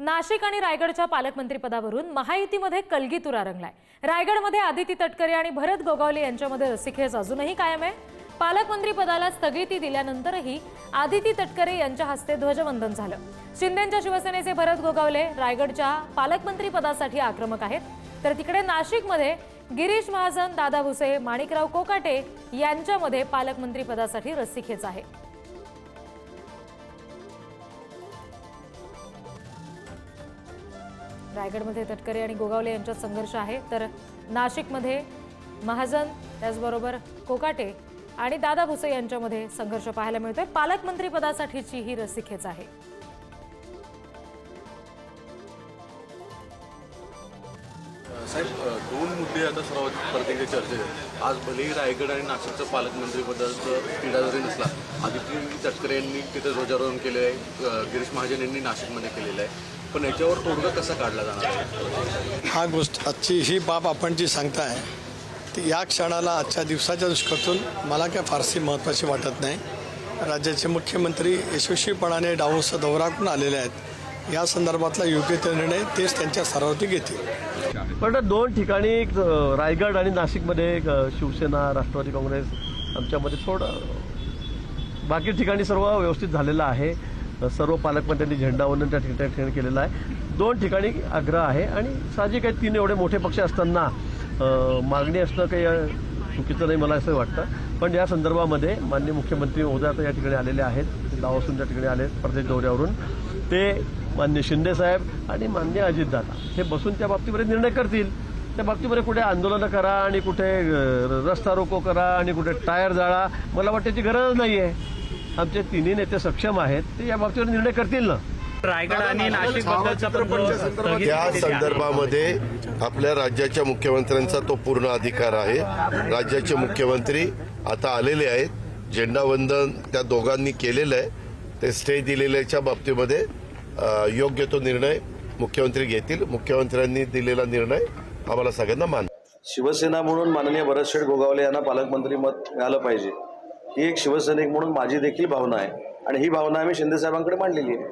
नाशिक आणि रायगडच्या पालकमंत्रीपदावरून महायुतीमध्ये कलगीतुरा रंगलाय. रायगडमध्ये आदिती तटकरे आणि भरत गोगावले यांच्यामध्ये रस्सीखेच अजूनही कायम आहे. पालकमंत्रीपदाला स्थगिती दिल्यानंतरही आदिती तटकरे यांच्या हस्ते ध्वजवंदन झालं. शिंदेच्या शिवसेनेचे भरत गोगावले रायगडच्या पालकमंत्रीपदासाठी आक्रमक आहेत. तर तिकडे नाशिकमध्ये गिरीश महाजन दादा भुसे माणिकराव कोकाटे यांच्यामध्ये पालकमंत्रीपदासाठी रस्सीखेच आहे. रायगडमध्ये तटकरे आणि गोगावले यांच्यात संघर्ष आहे. तर नाशिकमध्ये महाजन त्याचबरोबर कोकाटे आणि दादा भुसे यांच्यामध्ये संघर्ष पाहायला मिळतोय. पालकमंत्री पदासाठीची ही रस्सीखेच आहे. साहेब दोन मुद्दे आता सर्वात प्रत्येक चर्चेत आहेत. आज भलेही रायगड आणि नाशिकचं पालकमंत्रीपदाचं तिढा जरी नसला आदित्य तटकरे यांनी तिथे ध्वजारोहण केले आहे. गिरीश महाजन यांनी नाशिकमध्ये केलेलं आहे. पण याच्यावर तोडगा कसा काढला जाणार? हा गोष्ट आजची ही बाब आपण जी सांगताय ती या क्षणाला आजच्या दिवसाच्या दृष्टीतून मला काय फारशी महत्त्वाची वाटत नाही. राज्याचे मुख्यमंत्री यशस्वीपणाने डावोस दौरा करून आलेले आहेत. या संदर्भातला योग्य ते निर्णय तेच त्यांच्या सरावती घेतील. पण दोन ठिकाणी रायगड आणि नाशिकमध्ये शिवसेना राष्ट्रवादी काँग्रेस आमच्यामध्ये थोडं बाकी ठिकाणी सर्व व्यवस्थित झालेलं आहे. सर्व पालकमंत्र्यांनी झेंडावंदन त्या ठिकाणी ठिकाणी केलेलं आहे. दोन ठिकाणी आग्रह आहे आणि साहजिक आहे तीन एवढे मोठे पक्ष असताना मागणी असणं काही चुकीचं नाही मला असं वाटतं. पण या संदर्भामध्ये माननीय मुख्यमंत्री महोदय आता या ठिकाणी आलेले आहेत लावासून त्या ठिकाणी आले आहेत प्रदेश दौऱ्यावरून. ते मान्य शिंदेसाहेब आणि मान्य अजितदादा हे बसून त्या बाबतीमध्ये निर्णय करतील. त्या बाबतीमध्ये कुठे आंदोलनं करा आणि कुठे रस्ता रोको करा आणि कुठे टायर जाळा मला वाटतं त्याची गरज नाही आहे आमचे तिन्ही नेते सक्षम आहेत ते या बाबतीवर निर्णय करतील ना. रायगड आणि नाशिक त्या. संदर्भामध्ये आपल्या राज्याच्या मुख्यमंत्र्यांचा तो पूर्ण अधिकार आहे. राज्याचे मुख्यमंत्री आता आलेले आहेत. झेंडावंदन त्या दोघांनी केलेलं आहे. ते स्टे दिलेल्याच्या बाबतीमध्ये योग्य तो निर्णय मुख्यमंत्री घेतील. मुख्यमंत्र्यांनी दिलेला निर्णय आम्हाला सगळ्यांना मान शिवसेना म्हणून माननीय भरतशेठ गोगावले यांना पालकमंत्री मत मिळालं पाहिजे. ही एक शिवसैनिक म्हणून माझी देखील भावना आहे. आणि ही भावना आम्ही शिंदेसाहेबांकडे मांडलेली आहे.